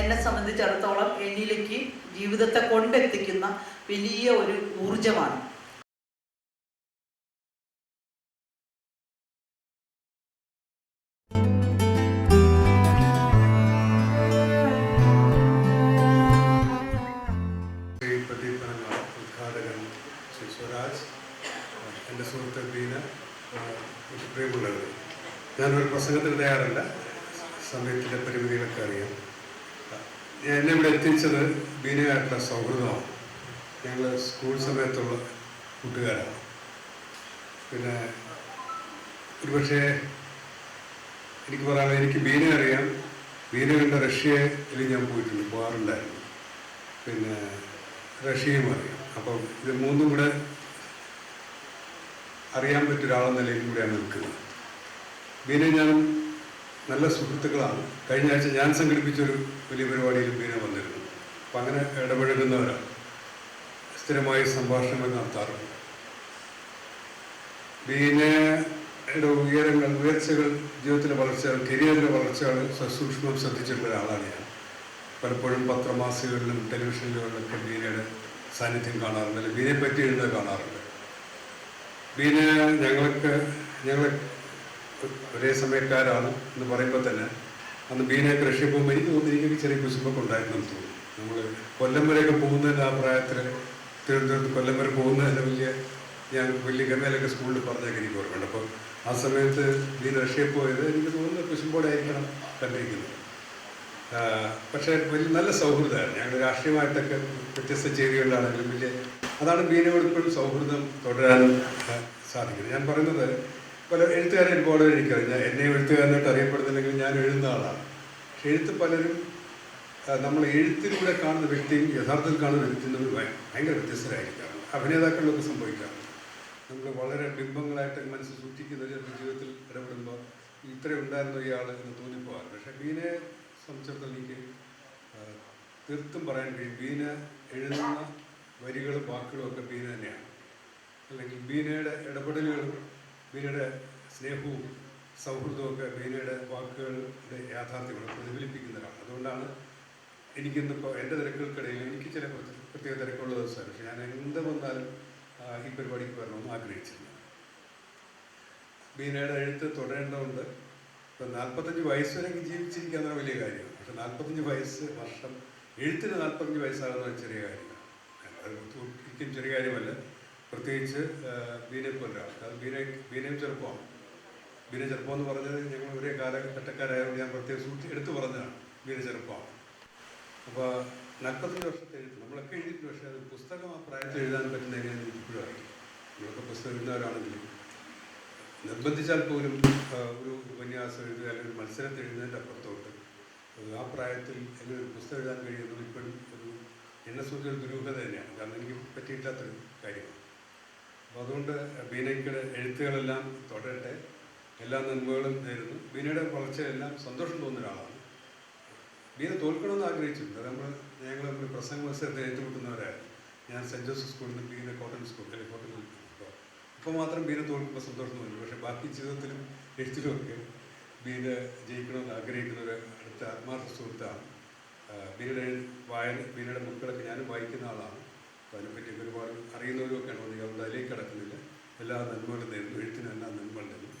എന്നെ സംബന്ധിച്ചിടത്തോളം എന്നിലേക്ക് ജീവിതത്തെ കൊണ്ടെത്തിക്കുന്ന വലിയ ഒരു ഊർജമാണ് ഞാനൊരു പ്രസംഗത്തിന് തയ്യാറല്ല സമയത്തിന്റെ പരിമിതികളൊക്കെ അറിയാം. എന്നെ ഇവിടെ എത്തിച്ചത് ബീനയായിട്ടുള്ള സൗഹൃദമാണ്. ഞങ്ങൾ സ്കൂൾ സമയത്തുള്ള കൂട്ടുകാരാണ്. പിന്നെ ഒരുപക്ഷെ എനിക്ക് പറയാനുള്ളത് എനിക്ക് ബീന അറിയാം. ബീന കണ്ട റഷ്യയിൽ ഞാൻ പോയിട്ടുണ്ട് പോകാറുണ്ടായിരുന്നു. പിന്നെ റഷ്യയും അറിയാം. അപ്പം ഇത് മൂന്നും കൂടെ അറിയാൻ പറ്റിയ ഒരാളെന്ന നിലയിൽ കൂടെയാണ് നിൽക്കുന്നത്. ബീന ഞാൻ നല്ല സുഹൃത്തുക്കളാണ്. കഴിഞ്ഞ ആഴ്ച ഞാൻ സംഘടിപ്പിച്ചൊരു വലിയ പരിപാടിയിൽ ബീന വന്നിരുന്നു. അപ്പം അങ്ങനെ ഇടപഴകുന്നവരാണ് സ്ഥിരമായി സംഭാഷണങ്ങൾ നടത്താറുണ്ട്. ബീനയുടെ ഉയരങ്ങൾ ഉയർച്ചകൾ ജീവിതത്തിലെ വളർച്ചകൾ കരിയറിലെ വളർച്ചകൾ സസൂക്ഷ്മം ശ്രദ്ധിച്ചിട്ടുള്ള ഒരാളാണ് ഞാൻ. പലപ്പോഴും പത്രമാസികകളിലും ടെലിവിഷനിലുകളിലൊക്കെ ബീനയുടെ സാന്നിധ്യം കാണാറുണ്ട് അല്ലെങ്കിൽ ബീനയെ പറ്റി എഴുതുന്നത് കാണാറുണ്ട്. ബീന ഞങ്ങൾക്ക് ഞങ്ങൾ ഒരേ സമയക്കാരാണ് എന്ന് പറയുമ്പോൾ തന്നെ അന്ന് ബീനയൊക്കെ കൃഷി പോകുമ്പോൾ എനിക്ക് തോന്നുന്നു എനിക്കൊരു ചെറിയ കുശുമ്പൊക്കെ ഉണ്ടായിരുന്നു തോന്നുന്നു. നമ്മൾ കൊല്ലം വരെയൊക്കെ പോകുന്നതിന്റെ ആ പ്രായത്തിൽ തിരുവനന്തപുരത്ത് കൊല്ലം വരെ പോകുന്നതിന്റെ വലിയ ഞാൻ വലിയ ഗമയിലൊക്കെ സ്കൂളിൽ പറഞ്ഞൊക്കെ എനിക്ക് ഓർമ്മയുണ്ട്. അപ്പോൾ ആ സമയത്ത് ബീന റഷ്യയിൽ പോയത് എനിക്ക് തോന്നുന്നു കുശുമ്പോടായിരിക്കണം കണ്ടിരിക്കുന്നത്. പക്ഷേ വലിയ നല്ല സൗഹൃദമായിരുന്നു. ഞങ്ങൾ രാഷ്ട്രീയമായിട്ടൊക്കെ വ്യത്യസ്ത ചേരികളിലാണെങ്കിലും വലിയ അതാണ് ബീനയോട് ഇപ്പോഴും സൗഹൃദം തുടരാൻ ആ, സാധിക്കുന്നത്. ഞാൻ പറയുന്നത് പല എഴുത്തുകാരെ ഒരുപാട് എനിക്കറിയാം. എന്നെ എഴുത്തുകാരനായിട്ട് അറിയപ്പെടുന്നില്ലെങ്കിൽ ഞാൻ എഴുതുന്ന ആളാണ്. പക്ഷെ എഴുത്ത് പലരും നമ്മൾ എഴുത്തിലൂടെ കാണുന്ന വ്യക്തിയും യഥാർത്ഥത്തിൽ കാണുന്ന വ്യക്തിയും ഭയ- ഭയങ്കര വ്യത്യസ്തരായിരിക്കാറുണ്ട്. അഭിനേതാക്കളിലൊക്കെ സംഭവിക്കാറുണ്ട്. നമ്മൾ വളരെ ബിംബങ്ങളായിട്ട് മനസ്സ് സൂക്ഷിക്കുന്ന ജീവിതത്തിൽ ഇടപെടുമ്പോൾ ഇത്രയും ഉണ്ടായിരുന്ന ഇയാൾ എന്ന് തോന്നിപ്പോകാറ് പക്ഷേ ബീനെ സംബന്ധിച്ചിടത്തോളം എനിക്ക് തീർത്തും പറയാൻ കഴിയും. ബീന എഴുതുന്ന വരികളും വാക്കുകളും ഒക്കെ ബീന തന്നെയാണ്. അല്ലെങ്കിൽ ബീനയുടെ ഇടപെടലുകളും ബീനയുടെ സ്നേഹവും സൗഹൃദവും ഒക്കെ ബീനയുടെ വാക്കുകളുടെ യാഥാർത്ഥ്യങ്ങൾ പ്രതിഫലിപ്പിക്കുന്നതാണ്. അതുകൊണ്ടാണ് എനിക്കിന്ന് ഇപ്പോൾ എന്റെ തിരക്കുകൾക്കിടയിൽ എനിക്ക് ചില പ്രത്യേക- തിരക്കുള്ള ദിവസമാണ്. പക്ഷേ ഞാൻ എന്ത് വന്നാലും ഈ പരിപാടിക്ക് വരണമെന്ന് ആഗ്രഹിച്ചിരുന്നു. മീനയുടെ എഴുത്ത് തുടരേണ്ടതുണ്ട്. ഇപ്പം നാൽപ്പത്തഞ്ച് വയസ്സ് വരെ ജീവിച്ചിരിക്കുക എന്നാണ് വലിയ കാര്യമാണ്. പക്ഷെ നാൽപ്പത്തഞ്ച് വയസ്സ് വർഷം എഴുത്തിന് നാൽപ്പത്തഞ്ച് വയസ്സാകുന്ന ചെറിയ കാര്യമാണ്. അത് ഒരിക്കലും ചെറിയ കാര്യമല്ല. പ്രത്യേകിച്ച് ബീനെ പോലെ ബീനെ ബീന ബീനയും ചെറുപ്പമാണ്. ബീന ചെറുപ്പം എന്ന് പറഞ്ഞത് ഞങ്ങൾ ഒരേ കാലഘട്ടക്കാരായതുകൊണ്ട് ഞാൻ പ്രത്യേകം സൂക്ഷിച്ച് എടുത്തു പറഞ്ഞതാണ്. ബീന ചെറുപ്പമാണ്. അപ്പോൾ നാൽപ്പത്തഞ്ച് വർഷത്തെ എഴുത്ത്. നമ്മളൊക്കെ എഴുതിയിട്ടുണ്ട് പക്ഷേ അത് പുസ്തകം ആ പ്രായത്തിൽ എഴുതാൻ പറ്റുന്ന എങ്ങനെയാണെന്ന് ഇപ്പോഴും നമ്മളൊക്കെ പുസ്തകം എഴുതുന്നവരാണെങ്കിലും. നിർബന്ധിച്ചാൽ പോലും ഒരു ഉപന്യാസം എഴുതുക അല്ലെങ്കിൽ ഒരു മത്സരത്തിൽ എഴുതുന്നതിന്റെ അപ്പുറത്തോട്ട്. ആ, പ്രായത്തിൽ അല്ലെങ്കിൽ ഒരു പുസ്തകം എഴുതാൻ കഴിയുന്നത് ഇപ്പോഴും ഒരു എന്നെ സംബന്ധിച്ച് ഒരു ദുരൂഹത തന്നെയാണ്. കാരണം എനിക്ക് പറ്റിയിട്ടാത്തൊരു കാര്യമാണ്. അപ്പോൾ അതുകൊണ്ട് ബീനയ്ക്കുടെ എഴുത്തുകളെല്ലാം തുടരട്ടെ എല്ലാ നന്മകളും നേരുന്നു. ബീനയുടെ വളർച്ചയെല്ലാം സന്തോഷം തോന്നുന്ന ഒരാളാണ്. ബീന തോൽക്കണമെന്ന് ആഗ്രഹിച്ചിട്ടുണ്ട്. നമ്മൾ ഞങ്ങൾ നമ്മൾ പ്രസംഗ മത്സരത്തിൽ ഏറ്റുമുട്ടുന്നവരായിരുന്നു ഞാൻ സെന്റ് ജോസഫ് സ്കൂളിൽ നിന്ന് ബീന കോട്ടൺ സ്കൂൾ അല്ലെങ്കിൽ കോട്ടൺ ഇപ്പോൾ മാത്രം ബീന തോൽക്കുമ്പോൾ സന്തോഷം തോന്നി പക്ഷേ ബാക്കി ജീവിതത്തിലും എഴുത്തിലുമൊക്കെ ബീന ജയിക്കണമെന്ന് ആഗ്രഹിക്കുന്ന ഒരു അടുത്ത ആത്മാർത്ഥ സുഹൃത്താണ്. ബീനയുടെ വായന ബീനയുടെ ബുക്കുകളൊക്കെ ഞാനും വായിക്കുന്ന ആളാണ്. അതിനെപ്പറ്റി ഒരുപാട് അറിയുന്നവരൊക്കെയാണ് അതുകൊണ്ട് ഞാൻ അതിലേക്ക് കടക്കുന്നില്ല. എല്ലാ നന്മകളും നേരുന്നു. എഴുത്തിന് എല്ലാ നന്മകളും നേരുന്നു